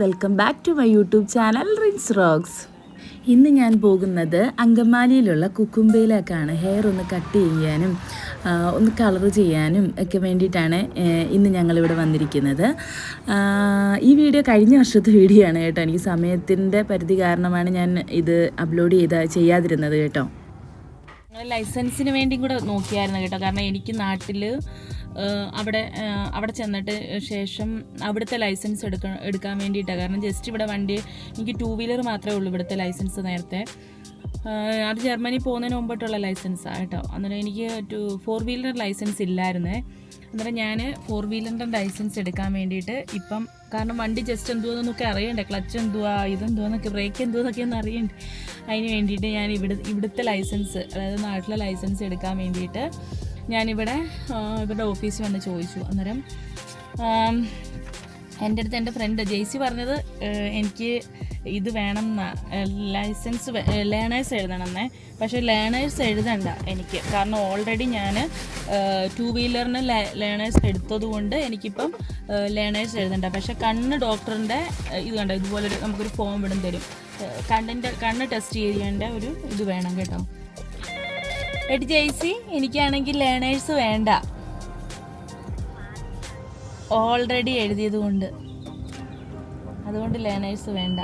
Welcome back to my YouTube channel Rins Rocks ഇന്ന് ഞാൻ പോകുന്നത് അങ്കമാലിയിലുള്ള കുക്കുംബയിലേക്കാണ്. ഹെയർ ഒന്ന് കട്ട് ചെയ്യാനും ഒന്ന് കളർ ചെയ്യാനും ഒക്കെ വേണ്ടിയിട്ടാണ് ഇന്ന് ഞങ്ങളിവിടെ വന്നിരിക്കുന്നത്. ഈ വീഡിയോ കഴിഞ്ഞ വർഷത്തെ വീഡിയോ ആണ് കേട്ടോ. എനിക്ക് സമയത്തിന്റെ പരിധി കാരണമാണ് ഞാൻ ഇത് അപ്ലോഡ് ചെയ്ത ചെയ്യാതിരുന്നത് കേട്ടോ. ലൈസൻസിന് വേണ്ടി കൂടെ നോക്കിയായിരുന്നു കേട്ടോ. കാരണം എനിക്ക് നാട്ടിൽ അവിടെ അവിടെ ചെന്നിട്ട് ശേഷം അവിടുത്തെ ലൈസൻസ് എടുക്ക എടുക്കാൻ വേണ്ടിയിട്ടാണ് കാരണം ജസ്റ്റ് ഇവിടെ വണ്ടി എനിക്ക് ടൂ വീലർ മാത്രമേ ഉള്ളൂ ഇവിടുത്തെ ലൈസൻസ് നേരത്തെ. അത് ജർമ്മനി പോകുന്നതിന് മുമ്പിട്ടുള്ള ലൈസൻസാണ് കേട്ടോ. അന്നേരം എനിക്ക് ടു ഫോർ വീലർ ലൈസൻസ് ഇല്ലായിരുന്നേ. അന്നേരം ഞാൻ ഫോർ വീലറിന്റെ ലൈസൻസ് എടുക്കാൻ വേണ്ടിയിട്ട് ഇപ്പം കാരണം വണ്ടി ജസ്റ്റ് എന്തുവാന്നൊക്കെ അറിയണ്ടേ? ക്ലച്ച് എന്തുവാ ഇതെന്തുവാന്നൊക്കെ ബ്രേക്ക് എന്തുവാന്നൊക്കെ ഒന്ന് അറിയണ്ടേ? അതിന് വേണ്ടിയിട്ട് ഞാൻ ഇവിടെ ഇവിടുത്തെ ലൈസൻസ് അതായത് നാട്ടിലെ ലൈസൻസ് എടുക്കാൻ വേണ്ടിയിട്ട് ഞാനിവിടെ ഇവരുടെ ഓഫീസിൽ വന്ന് ചോദിച്ചു. അന്നേരം എന്റെ അടുത്ത് എന്റെ ഫ്രണ്ട് ജെയ്സി പറഞ്ഞത് എനിക്ക് ഇത് വേണം ലൈസൻസ് ലേണേഴ്സ് എഴുതണമെന്നേ. പക്ഷേ ലേണേഴ്സ് എഴുതണ്ട എനിക്ക്. കാരണം ഓൾറെഡി ഞാൻ ടു വീലറിന് ലേണേഴ്സ് എടുത്തതുകൊണ്ട് എനിക്കിപ്പം ലേണേഴ്സ് എഴുതണ്ട. പക്ഷേ കണ്ണ് ഡോക്ടറിന്റെ ഇത് കണ്ട? ഇതുപോലൊരു നമുക്കൊരു ഫോം വിടും തരും. കണ്ണിന്റെ കണ്ണ് ടെസ്റ്റ് ചെയ്യേണ്ട ഒരു ഇത് വേണം കേട്ടോ. എടി ജെയ്സി എനിക്കാണെങ്കിൽ ലേണേഴ്സ് വേണ്ട. ഓൾറെഡി എഴുതിയത് കൊണ്ട്. അതുകൊണ്ട് ലേണേഴ്സ് വേണ്ട.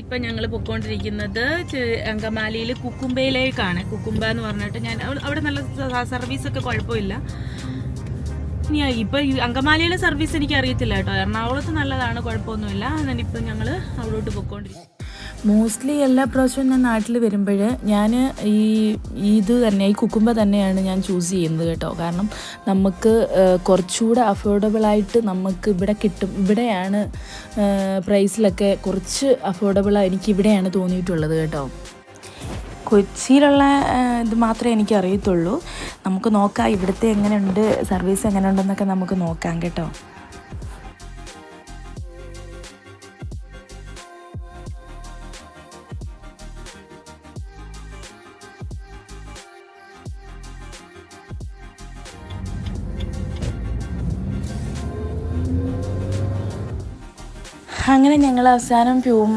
ഇപ്പം ഞങ്ങൾ പൊയ്ക്കൊണ്ടിരിക്കുന്നത് അങ്കമാലിയിൽ കുക്കുംബയിലേക്കാണ്. കുക്കുംബ എന്ന് പറഞ്ഞിട്ട് ഞാൻ അവിടെ നല്ല സർവീസൊക്കെ കുഴപ്പമില്ല. ഇപ്പം അങ്കമാലിയിലെ സർവീസ് എനിക്ക് അറിയത്തില്ല കേട്ടോ. എറണാകുളത്ത് നല്ലതാണ് കുഴപ്പമൊന്നുമില്ല. എന്നിപ്പം ഞങ്ങൾ അവിടോട്ട് പൊയ്ക്കൊണ്ടിരിക്കും മോസ്റ്റ്ലി എല്ലാ പ്രാവശ്യവും ഞാൻ നാട്ടിൽ വരുമ്പോൾ ഞാൻ ഈ ഇത് തന്നെ ഈ കുക്കുമ്പ തന്നെയാണ് ഞാൻ ചൂസ് ചെയ്യുന്നത് കേട്ടോ. കാരണം നമുക്ക് കുറച്ചുകൂടെ അഫോർഡബിളായിട്ട് നമുക്ക് ഇവിടെ കിട്ടും. ഇവിടെയാണ് പ്രൈസിലൊക്കെ കുറച്ച് അഫോർഡബിളായി എനിക്ക് ഇവിടെയാണ് തോന്നിയിട്ടുള്ളത് കേട്ടോ. കൊച്ചിയിലുള്ള ഇത് മാത്രമേ എനിക്ക് അറിയത്തുള്ളൂ നമുക്ക് നോക്കാം ഇവിടുത്തെ എങ്ങനെയുണ്ട് സർവീസ് എങ്ങനെയുണ്ടെന്നൊക്കെ നമുക്ക് നോക്കാം കേട്ടോ. അങ്ങനെ ഞങ്ങൾ അവസാനം പ്യൂം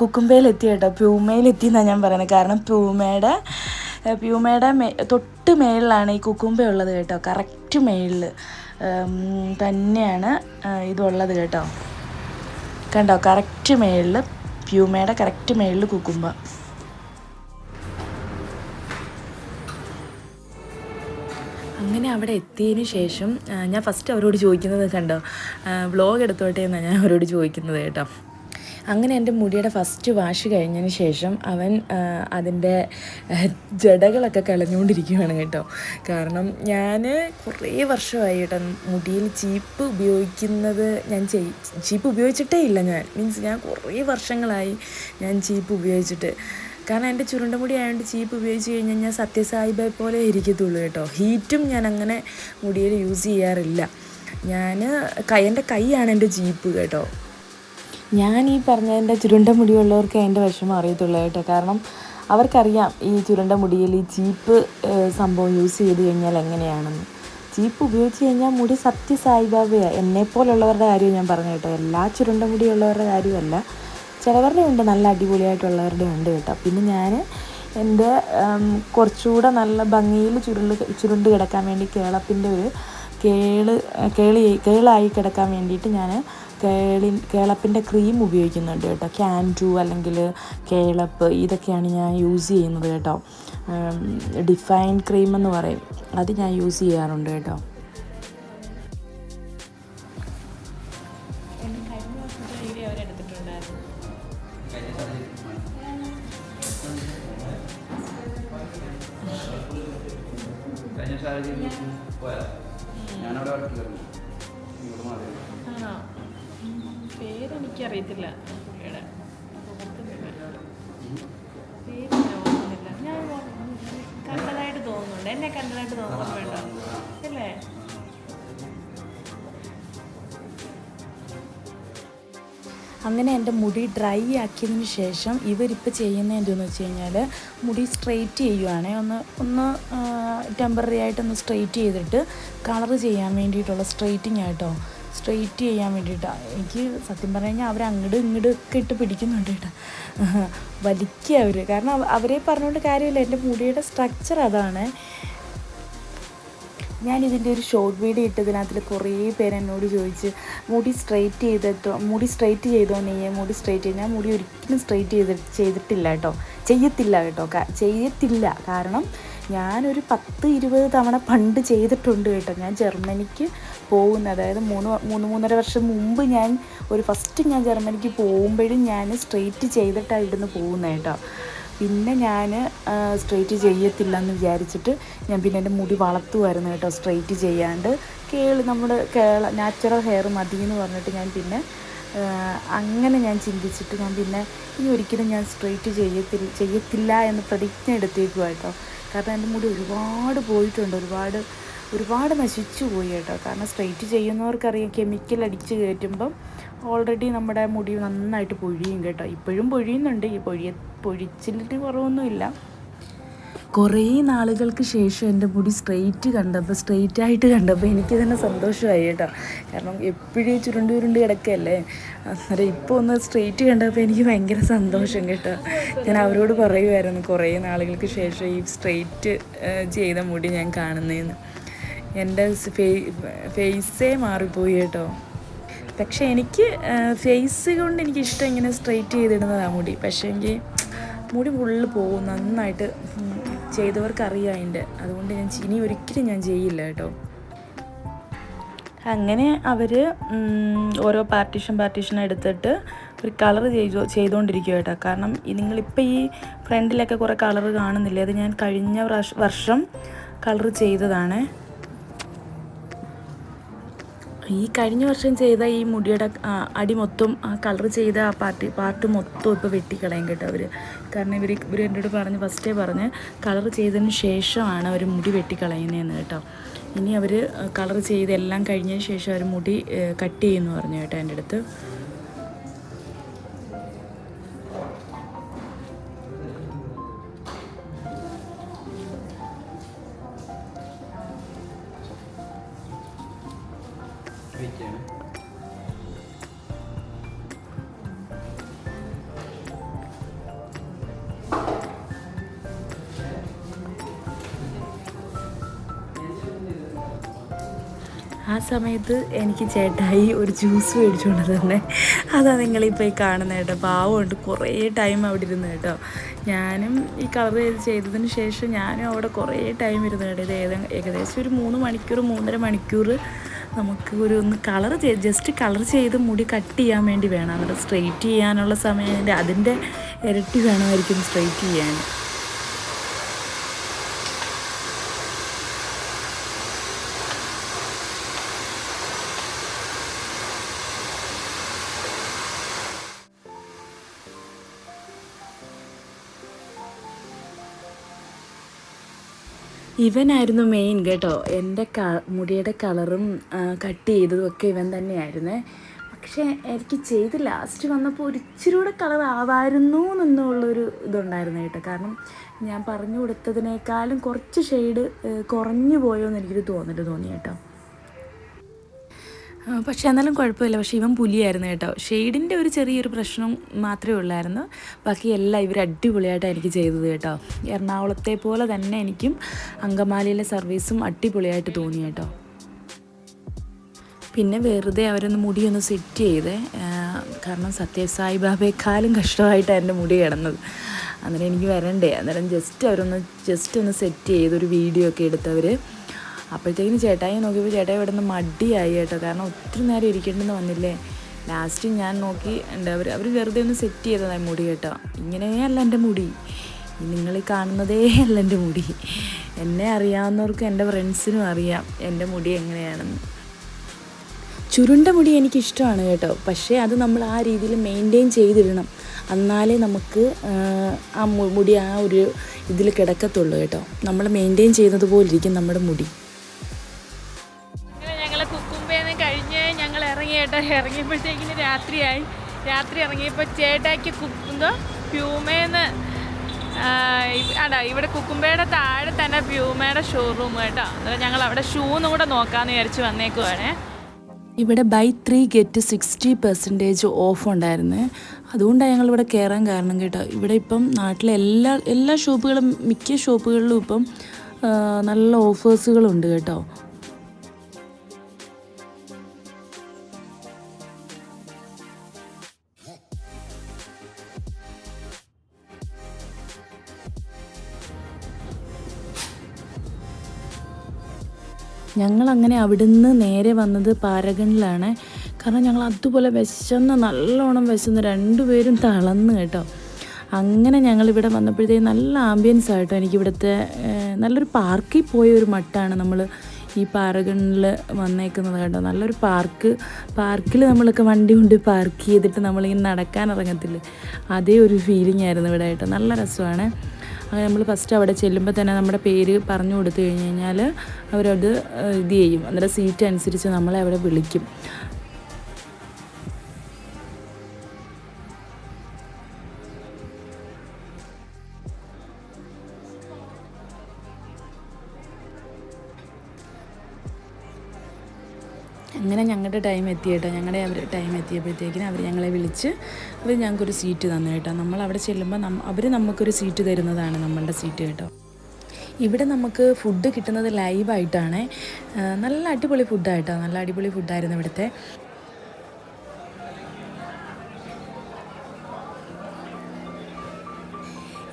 കുക്കുംബയിലെത്തി കേട്ടോ. പ്യൂമയിലെത്തി എന്നാണ് ഞാൻ പറയുന്നത്. കാരണം പ്യൂമയുടെ പ്യൂമയുടെ തൊട്ട് മേളിലാണ് ഈ കുക്കുംബ ഉള്ളത് കേട്ടോ. കറക്റ്റ് മേളിൽ തന്നെയാണ് ഇതുള്ളത് കേട്ടോ. കണ്ടോ? കറക്റ്റ് മേളിൽ പ്യൂമയുടെ കറക്റ്റ് മേളിൽ കുക്കുംബ. അങ്ങനെ അവിടെ എത്തിയതിന് ശേഷം ഞാൻ ഫസ്റ്റ് അവരോട് ചോദിക്കുന്നത് കണ്ടോ വ്ളോഗ് എടുത്തോട്ടെ എന്നാണ് ഞാൻ അവരോട് ചോദിക്കുന്നത് കേട്ടോ. അങ്ങനെ എന്റെ മുടിയുടെ ഫസ്റ്റ് വാഷ് കഴിഞ്ഞതിന് ശേഷം അവൻ അതിന്റെ ജടകളൊക്കെ കളഞ്ഞുകൊണ്ടിരിക്കുകയാണ് കേട്ടോ. കാരണം ഞാൻ കുറേ വർഷമായി കേട്ടോ മുടിയിൽ ചീപ്പ് ഉപയോഗിക്കുന്നത് ഞാൻ ചെയ് ചീപ്പ് ഉപയോഗിച്ചിട്ടേ ഇല്ല ഞാൻ. മീൻസ് ഞാൻ കുറേ വർഷങ്ങളായി ഞാൻ ചീപ്പ് ഉപയോഗിച്ചിട്ട് കാരണം എന്റെ ചുരുണ്ട മുടി ആയതുകൊണ്ട് ചീപ്പ് ഉപയോഗിച്ച് കഴിഞ്ഞാൽ ഞാൻ സത്യസായിബയെ പോലെ ഇരിക്കത്തുള്ളൂ കേട്ടോ. ഹീറ്റും ഞാൻ അങ്ങനെ മുടിയിൽ യൂസ് ചെയ്യാറില്ല. ഞാൻ കൈ എന്റെ കൈയാണ് എന്റെ ചീപ്പ് കേട്ടോ. ഞാൻ ഈ പറഞ്ഞതിന്റെ ചുരുണ്ട മുടിയുള്ളവർക്ക് അതിന്റെ വിഷമം അറിയത്തുള്ളൂ കേട്ടോ. കാരണം അവർക്കറിയാം ഈ ചുരുണ്ട മുടിയിൽ ഈ ചീപ്പ് സംഭവം യൂസ് ചെയ്ത് കഴിഞ്ഞാൽ എങ്ങനെയാണെന്ന്. ചീപ്പ് ഉപയോഗിച്ച് കഴിഞ്ഞാൽ മുടി സത്യസായിബാബയാണ് എന്നെപ്പോലുള്ളവരുടെ കാര്യം ഞാൻ പറഞ്ഞു കേട്ടോ. എല്ലാ ചുരുണ്ട മുടിയുള്ളവരുടെ കാര്യമല്ല. ചിലവരുടെ ഉണ്ട് നല്ല അടിപൊളിയായിട്ടുള്ളവരുടെ ഉണ്ട് കേട്ടോ. പിന്നെ ഞാൻ എന്റെ കുറച്ചുകൂടെ നല്ല ഭംഗിയിൽ ചുരുണ്ട് ചുരുണ്ട് കിടക്കാൻ വേണ്ടി കേളപ്പിന്റെ ഒരു കേൾ കേളി കേളായി കിടക്കാൻ വേണ്ടിയിട്ട് ഞാൻ കേളി കേളപ്പിന്റെ ക്രീം ഉപയോഗിക്കുന്നുണ്ട് കേട്ടോ. ക്യാന്റു അല്ലെങ്കിൽ കേളപ്പ് ഇതൊക്കെയാണ് ഞാൻ യൂസ് ചെയ്യുന്നത് കേട്ടോ. ഡിഫൈൻ ക്രീം എന്ന് പറയും. അത് ഞാൻ യൂസ് ചെയ്യാറുണ്ട് കേട്ടോ. പേര് ഞാൻ കണ്ടതായിട്ട് തോന്നുന്നുണ്ട്. എന്നെ കണ്ടതായിട്ട് തോന്നുന്നുണ്ടോ അല്ലേ? അങ്ങനെ എന്റെ മുടി ഡ്രൈ ആക്കിയതിന് ശേഷം ഇവരിപ്പോൾ ചെയ്യുന്ന എന്തെന്ന് വെച്ച് കഴിഞ്ഞാൽ മുടി സ്ട്രെയിറ്റ് ചെയ്യുവാണേ. ഒന്ന് ഒന്ന് ടെമ്പററി ആയിട്ടൊന്ന് സ്ട്രെയിറ്റ് ചെയ്തിട്ട് കളർ ചെയ്യാൻ വേണ്ടിയിട്ടുള്ള സ്ട്രെയിറ്റിംഗ് ആയിട്ടോ സ്ട്രെയിറ്റ് ചെയ്യാൻ വേണ്ടിയിട്ടാണ് എനിക്ക് സത്യം പറഞ്ഞു കഴിഞ്ഞാൽ അവർ അങ്ങോട്ട് ഇങ്ങോട്ട് ഒക്കെ ഇട്ട് പിടിക്കുന്നുണ്ട് കേട്ടോ. വലിക്കുക അവർ കാരണം അവ- അവരെ പറഞ്ഞുകൊണ്ട് കാര്യമില്ല. എന്റെ മുടിയുടെ സ്ട്രക്ചർ അതാണ്. ഞാൻ ഇതിന്റെ ഒരു ഷോർട്ട് വീഡിയോ ഇട്ടതിനകത്തിൽ കുറേ പേര് എന്നോട് ചോദിച്ച് മുടി സ്ട്രെയിറ്റ് ചെയ്തിട്ടോ മുടി സ്ട്രെയിറ്റ് ചെയ്തോ നീ? മുടി സ്ട്രെയിറ്റ് ചെയ്ത് ഞാൻ മുടി ഒരിക്കലും സ്ട്രെയിറ്റ് ചെയ്ത് ചെയ്തിട്ടില്ല കേട്ടോ. ചെയ്യത്തില്ല കേട്ടോ. ചെയ്യത്തില്ല. കാരണം ഞാനൊരു പത്ത് ഇരുപത് തവണ പണ്ട് ചെയ്തിട്ടുണ്ട് കേട്ടോ ഞാൻ ജർമ്മനിക്ക് പോകുന്ന അതായത് മൂന്ന് മൂന്ന് മൂന്നര വർഷം മുമ്പ് ഞാൻ ഒരു ഫസ്റ്റ് ഞാൻ ജർമ്മനിക്ക് പോകുമ്പോഴും ഞാൻ സ്ട്രെയിറ്റ് ചെയ്തിട്ടാണ് ഇവിടുന്ന് പോകുന്നത് കേട്ടോ. പിന്നെ ഞാൻ സ്ട്രെയിറ്റ് ചെയ്യത്തില്ല എന്ന് വിചാരിച്ചിട്ട് ഞാൻ പിന്നെ എന്റെ മുടി വളർത്തുമായിരുന്നു കേട്ടോ സ്ട്രെയിറ്റ് ചെയ്യാണ്ട്. കേൾ നമ്മുടെ കേള നാച്ചുറൽ ഹെയർ മതി എന്ന് പറഞ്ഞിട്ട് ഞാൻ പിന്നെ അങ്ങനെ ഞാൻ ചിന്തിച്ചിട്ട് ഞാൻ പിന്നെ ഇനി ഒരിക്കലും ഞാൻ സ്ട്രെയിറ്റ് ചെയ്യത്തില്ല ചെയ്യത്തില്ല എന്ന് പ്രതിജ്ഞ എടുത്തേക്കുമായിട്ടോ കാരണം എന്റെ മുടി ഒരുപാട് പോയിട്ടുണ്ട് ഒരുപാട് ഒരുപാട് നശിച്ചു പോയി കേട്ടോ. കാരണം സ്ട്രെയിറ്റ് ചെയ്യുന്നവർക്കറിയാം കെമിക്കൽ അടിച്ച് കയറ്റുമ്പം ഓൾറെഡി നമ്മുടെ മുടി നന്നായിട്ട് പൊഴിയും കേട്ടോ. ഇപ്പോഴും പൊഴിയുന്നുണ്ട് ഈ പൊഴിയ പൊഴിച്ചിലിട്ട് കുറവൊന്നുമില്ല. കുറേ നാളുകൾക്ക് ശേഷം എന്റെ മുടി സ്ട്രെയിറ്റ് കണ്ടപ്പോൾ സ്ട്രെയിറ്റ് ആയിട്ട് കണ്ടപ്പോൾ എനിക്ക് തന്നെ സന്തോഷമായി കേട്ടോ. കാരണം എപ്പോഴും ചുരുണ്ട് ചുരുണ്ട് കിടക്കല്ലേ അന്നേരം ഇപ്പോൾ ഒന്ന് സ്ട്രെയിറ്റ് കണ്ടപ്പോൾ എനിക്ക് ഭയങ്കര സന്തോഷം കേട്ടോ. ഞാൻ അവരോട് പറയുമായിരുന്നു കുറേ നാളുകൾക്ക് ശേഷം ഈ സ്ട്രെയിറ്റ് ചെയ്ത മുടി ഞാൻ കാണുന്നതെന്ന് എന്റെ ഫേസേ മാറിപ്പോയി കേട്ടോ. പക്ഷേ എനിക്ക് ഫേസ് കൊണ്ട് എനിക്ക് ഇഷ്ടം ഇങ്ങനെ സ്ട്രെയിറ്റ് ചെയ്തിടുന്നതാണ് മുടി. പക്ഷേ എങ്കിൽ മുടി ഫുള്ള് പോകും നന്നായിട്ട് ഉം, ചെയ്തവർക്ക് അറിയാം അതിന്റെ. അതുകൊണ്ട് ഞാൻ ഇനി ഒരിക്കലും ഞാൻ ചെയ്യില്ല കേട്ടോ. അങ്ങനെ അവർ ഓരോ പാർട്ടീഷൻ പാർട്ടീഷൻ എടുത്തിട്ട് ഒരു കളർ ചെയ്തു ചെയ്തുകൊണ്ടിരിക്കുക കേട്ടോ. കാരണം നിങ്ങളിപ്പോൾ ഈ ഫ്രണ്ടിലൊക്കെ കുറേ കളർ കാണുന്നില്ലേ? അത് ഞാൻ കഴിഞ്ഞ വർഷം കളർ ചെയ്തതാണ്. ഈ കഴിഞ്ഞ വർഷം ചെയ്ത ഈ മുടിയുടെ അടി മൊത്തം ആ കളർ ചെയ്ത ആ പാർട്ടി പാർട്ട് മൊത്തം ഇപ്പോൾ വെട്ടിക്കളയും കേട്ടോ അവർ കാരണം ഇവർ ഇവർ എന്നോട് പറഞ്ഞ് ഫസ്റ്റേ പറഞ്ഞ് കളർ ചെയ്തതിന് ശേഷമാണ് അവർ മുടി വെട്ടിക്കളയുന്നതെന്ന് കേട്ടോ. ഇനി അവർ കളർ ചെയ്ത് എല്ലാം കഴിഞ്ഞതിന് ശേഷം അവർ മുടി കട്ട് ചെയ്യുമെന്ന് പറഞ്ഞു കേട്ടോ എന്റെ അടുത്ത്. ആ സമയത്ത് എനിക്ക് ചേട്ടായി ഒരു ജ്യൂസ് മേടിച്ചുകൊണ്ട് തന്നെ. അതാ നിങ്ങളിപ്പോൾ ഈ കാണുന്നത് കേട്ടോ. പാവമുണ്ട്. കുറേ ടൈം അവിടെ ഇരുന്ന് കേട്ടോ. ഞാനും ഈ കളർ ചെയ്ത് ചെയ്തതിന് ശേഷം ഞാനും അവിടെ കുറേ ടൈം ഇരുന്ന് കേട്ടോ. ഇത് ഏത ഏകദേശം ഒരു മൂന്ന് മണിക്കൂർ മൂന്നര മണിക്കൂർ നമുക്ക് ഒരു ഒന്ന് കളർ ചെയ്ത് ജസ്റ്റ് കളർ ചെയ്ത് മുടി കട്ട് ചെയ്യാൻ വേണ്ടി വേണം. എന്നിട്ട് സ്ട്രെയിറ്റ് ചെയ്യാനുള്ള സമയം അതിന്റെ ഇരട്ടി വേണമായിരിക്കും സ്ട്രെയിറ്റ് ചെയ്യാൻ. ഇവനായിരുന്നു മെയിൻ കേട്ടോ. എന്റെ ക മുടിയുടെ കളറും കട്ട് ചെയ്തതും ഒക്കെ ഇവൻ തന്നെയായിരുന്നേ. പക്ഷേ എനിക്ക് ചെയ്ത് ലാസ്റ്റ് വന്നപ്പോൾ ഒരു ഇച്ചിരി കൂടെ കളർ ആവായിരുന്നു എന്നുള്ളൊരു ഇതുണ്ടായിരുന്നു കേട്ടോ. കാരണം ഞാൻ പറഞ്ഞു കൊടുത്തതിനേക്കാളും കുറച്ച് ഷെയ്ഡ് കുറഞ്ഞു പോയോ എന്ന് എനിക്കൊരു തോന്നൽ തോന്നി കേട്ടോ. പക്ഷേ എന്നാലും കുഴപ്പമില്ല. പക്ഷേ ഇവൻ പുലിയായിരുന്നു കേട്ടോ. ഷെയ്ഡിന്റെ ഒരു ചെറിയൊരു പ്രശ്നം മാത്രമേ ഉള്ളായിരുന്നു. ബാക്കി എല്ലാം ഇവർ അടിപൊളിയായിട്ടാണ് എനിക്ക് ചെയ്തത് കേട്ടോ. എറണാകുളത്തെ പോലെ തന്നെ എനിക്കും അങ്കമാലിയിലെ സർവീസും അടിപൊളിയായിട്ട് തോന്നി കേട്ടോ. പിന്നെ വെറുതെ അവരൊന്ന് മുടിയൊന്ന് സെറ്റ് ചെയ്തേ. കാരണം സത്യസായി ബാബയെക്കാളും കഷ്ടമായിട്ടാണ് എന്റെ മുടി കിടന്നത്. അന്നേരം എനിക്ക് വരണ്ടേ? അന്നേരം ജസ്റ്റ് അവരൊന്ന് ജസ്റ്റ് ഒന്ന് സെറ്റ് ചെയ്ത് ഒരു വീഡിയോ ഒക്കെ എടുത്തവർ അപ്പോഴത്തേക്കിന് ചേട്ടായി നോക്കിയപ്പോൾ ചേട്ടായി ഇവിടെ നിന്ന് മടിയായി കേട്ടോ. കാരണം ഒത്തിരി നേരം ഇരിക്കേണ്ടെന്ന് വന്നില്ലേ. ലാസ്റ്റ് ഞാൻ നോക്കി എന്താ അവർ അവർ വെറുതെ ഒന്ന് സെറ്റ് ചെയ്തതായി മുടി കേട്ടോ. ഇങ്ങനെയല്ല എന്റെ മുടി. നിങ്ങൾ കാണുന്നതേ അല്ല എന്റെ മുടി. എന്നെ അറിയാവുന്നവർക്കും എന്റെ ഫ്രണ്ട്സിനും അറിയാം എന്റെ മുടി എങ്ങനെയാണെന്ന്. ചുരുണ്ട മുടി എനിക്കിഷ്ടമാണ് കേട്ടോ. പക്ഷേ അത് നമ്മൾ ആ രീതിയിൽ മെയിന്റെയിൻ ചെയ്തിടണം. എന്നാലേ നമുക്ക് ആ, മുടി ആ ഒരു ഇതിൽ കിടക്കത്തുള്ളൂ കേട്ടോ. നമ്മൾ മെയിന്റെയിൻ ചെയ്യുന്നത് പോലെ ഇരിക്കും നമ്മുടെ മുടി. ഇറങ്ങിയപ്പോഴത്തേക്കിന് രാത്രിയായി. രാത്രി ഇറങ്ങിയപ്പോൾ ചേട്ടാക്കി കുക്കുന്തോ പ്യൂമേന്ന് ആടാ ഇവിടെ കുക്കുമ്പയുടെ താഴെ തന്നെ പ്യൂമയുടെ ഷോറൂം കേട്ടോ. അന്നേരം ഞങ്ങൾ അവിടെ ഷൂന്നും കൂടെ നോക്കാമെന്ന് വിചാരിച്ച് വന്നേക്കുവാണേ. ഇവിടെ buy three get sixty percentage off ഉണ്ടായിരുന്നു. അതുകൊണ്ടാണ് ഞങ്ങളിവിടെ കയറാൻ കാരണം കേട്ടോ. ഇവിടെ ഇപ്പം നാട്ടിലെ എല്ലാ എല്ലാ ഷോപ്പുകളും മിക്ക ഷോപ്പുകളിലും ഇപ്പം നല്ല ഓഫേഴ്സുകളുണ്ട് കേട്ടോ. ഞങ്ങൾ അങ്ങനെ അവിടുന്ന് നേരെ വന്നത് പാരഗണിലാണ്. കാരണം ഞങ്ങൾ അതുപോലെ വിശന്ന് നല്ലോണം വിശന്ന് രണ്ടുപേരും തളർന്ന് കേട്ടോ. അങ്ങനെ ഞങ്ങളിവിടെ വന്നപ്പോഴത്തേക്ക് നല്ല ആംബിയൻസ് ആയിട്ടോ എനിക്കിവിടുത്തെ നല്ലൊരു പാർക്കിൽ പോയ ഒരു മട്ടാണ് നമ്മൾ ഈ പാറകളിൽ വന്നേക്കുന്നത് കേട്ടോ. നല്ലൊരു പാർക്ക് പാർക്കിൽ നമ്മളൊക്കെ വണ്ടി കൊണ്ട് പാർക്ക് ചെയ്തിട്ട് നമ്മളിങ്ങനെ നടക്കാൻ ഇറങ്ങത്തില്ല? അതേ ഒരു ഫീലിംഗ് ആയിരുന്നു ഇവിടെ കേട്ടോ. നല്ല രസമാണ്. അങ്ങനെ നമ്മൾ ഫസ്റ്റ് അവിടെ ചെല്ലുമ്പോൾ തന്നെ നമ്മുടെ പേര് പറഞ്ഞു കൊടുത്തു കഴിഞ്ഞ് കഴിഞ്ഞാൽ അവരത് ഇത് ചെയ്യും. അന്നേരം സീറ്റ് അനുസരിച്ച് നമ്മളെ അവിടെ വിളിക്കും. അങ്ങനെ ഞങ്ങളുടെ ടൈം എത്തി കേട്ടോ. ഞങ്ങളുടെ അവർ ടൈം എത്തിയപ്പോഴത്തേക്കിന് അവർ ഞങ്ങളെ വിളിച്ച് അവർ ഞങ്ങൾക്കൊരു സീറ്റ് തന്നു കേട്ടോ. നമ്മൾ അവിടെ ചെല്ലുമ്പോൾ അവർ നമുക്കൊരു സീറ്റ് തരുന്നതാണ് നമ്മളുടെ സീറ്റ് കേട്ടോ. ഇവിടെ നമുക്ക് ഫുഡ് കിട്ടുന്നത് ലൈവായിട്ടാണ് നല്ല അടിപൊളി ഫുഡായിട്ടോ നല്ല അടിപൊളി ഫുഡായിരുന്നു ഇവിടുത്തെ.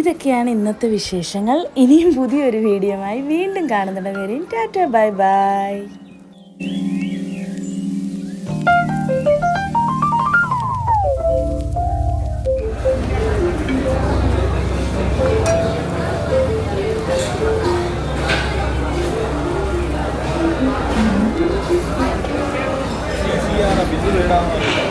ഇതൊക്കെയാണ് ഇന്നത്തെ വിശേഷങ്ങൾ. ഇനിയും പുതിയൊരു വീഡിയോമായി വീണ്ടും കാണുന്നുണ്ട് വരെയും ടാറ്റ ബൈ ബൈ. ਜਿਹੜਾ